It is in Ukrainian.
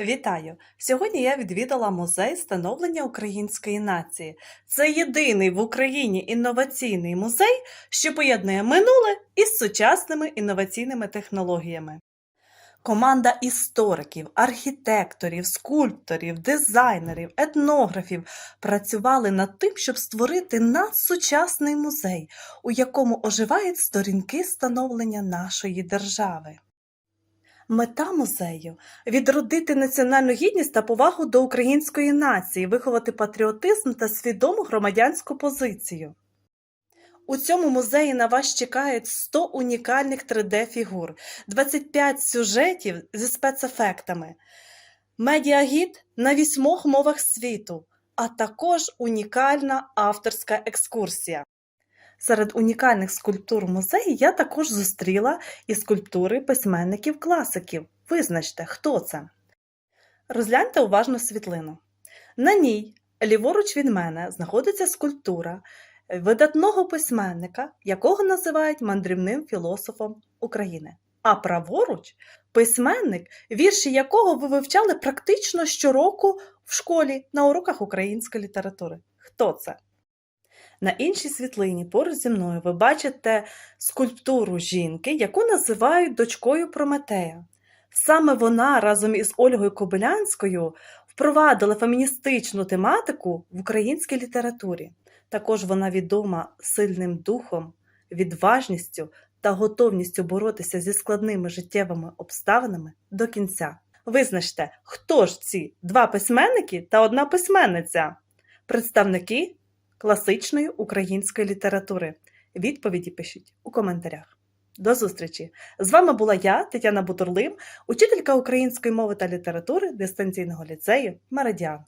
Вітаю! Сьогодні я відвідала музей становлення української нації. Це єдиний в Україні інноваційний музей, що поєднує минуле із сучасними інноваційними технологіями. Команда істориків, архітекторів, скульпторів, дизайнерів, етнографів працювали над тим, щоб створити надсучасний музей, у якому оживають сторінки становлення нашої держави. Мета музею відродити національну гідність та повагу до української нації, виховати патріотизм та свідому громадянську позицію. У цьому музеї на вас чекають 100 унікальних 3D-фігур, 25 сюжетів зі спецефектами, медіагід на вісьмох мовах світу, а також унікальна авторська екскурсія. Серед унікальних скульптур музею я також зустріла і скульптури письменників-класиків. Визначте, хто це. Розгляньте уважно світлину. На ній, ліворуч від мене, знаходиться скульптура видатного письменника, якого називають мандрівним філософом України. А праворуч письменник, вірші якого ви вивчали практично щороку в школі на уроках української літератури. Хто це? На іншій світлині поруч зі мною ви бачите скульптуру жінки, яку називають дочкою Прометея. Саме вона разом із Ольгою Кобилянською впровадила феміністичну тематику в українській літературі. Також вона відома сильним духом, відважністю та готовністю боротися зі складними життєвими обставинами до кінця. Визначте, хто ж ці два письменники та одна письменниця, представники класичної української літератури. Відповіді пишіть у коментарях. До зустрічі! З вами була я, Тетяна Бутурлим, учителька української мови та літератури дистанційного ліцею Меридіан.